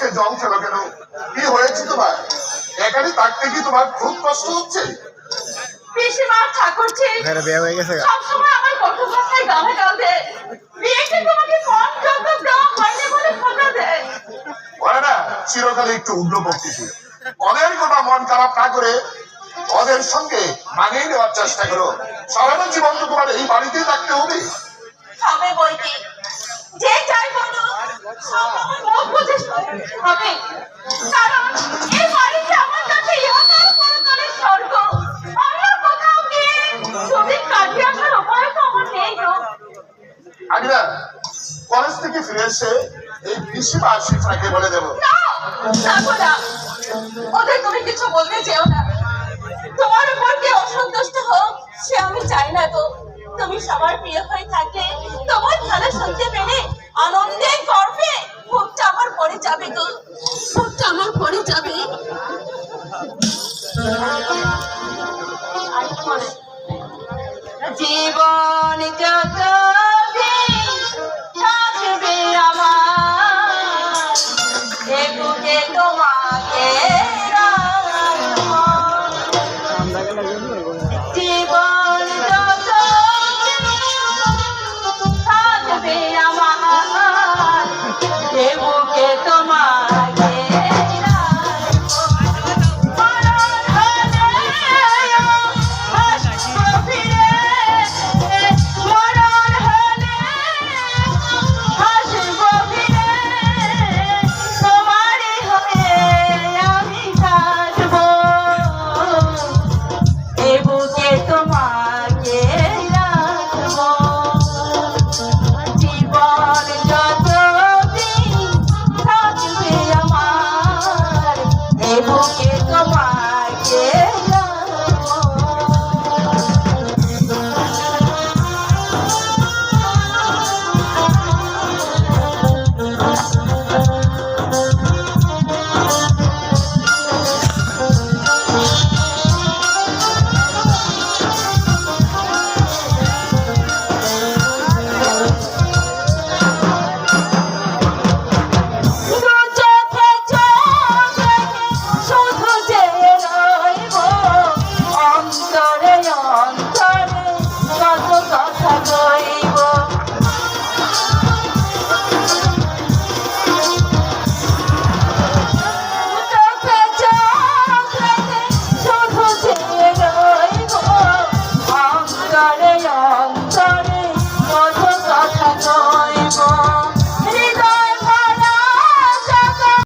চোখে জল খেলো কেন? কি হয়েছে তোমার? এখানে থাকতে কি তোমার খুব কষ্ট হচ্ছে? পিসিমার ঠাকুরছি মেয়েরা বিয়ে হয়ে গেছে গা। সবসময় আমার কঠোর ভাষায় গানে গাল দেয়। বিয়েতে তোমাকে মন জগৎ দেওয়া হয়নি বলে খোঁজা দেয়? ওরা না চিরকালে একটু উগ্র প্রকৃতি। ওদের কথা মন খারাপ না করে ওদের সঙ্গে মানিয়ে নেওয়ার চেষ্টা করো। সারাটা জীবন তো তোমার এই বাড়িতেই থাকতে হবে। কলেজ থেকে ফিরে এসে এই আর শিফরাকে বলে দেবো। ওদের তুমি কিছু বলতে না। তোমার উপর অসন্তুষ্ট হোক, সে আমি চাই না তো। তুমি সবার প্রিয় হয়ে তোমার খেলা শুনতে আনন্দে গর্বে আমার পরে যাবে গো ভোগটা আমার পরে যাবে। Yeah. তোমাকে রাখব জীবন যতদিন থাকবে আমার এ বুকে তোমাকে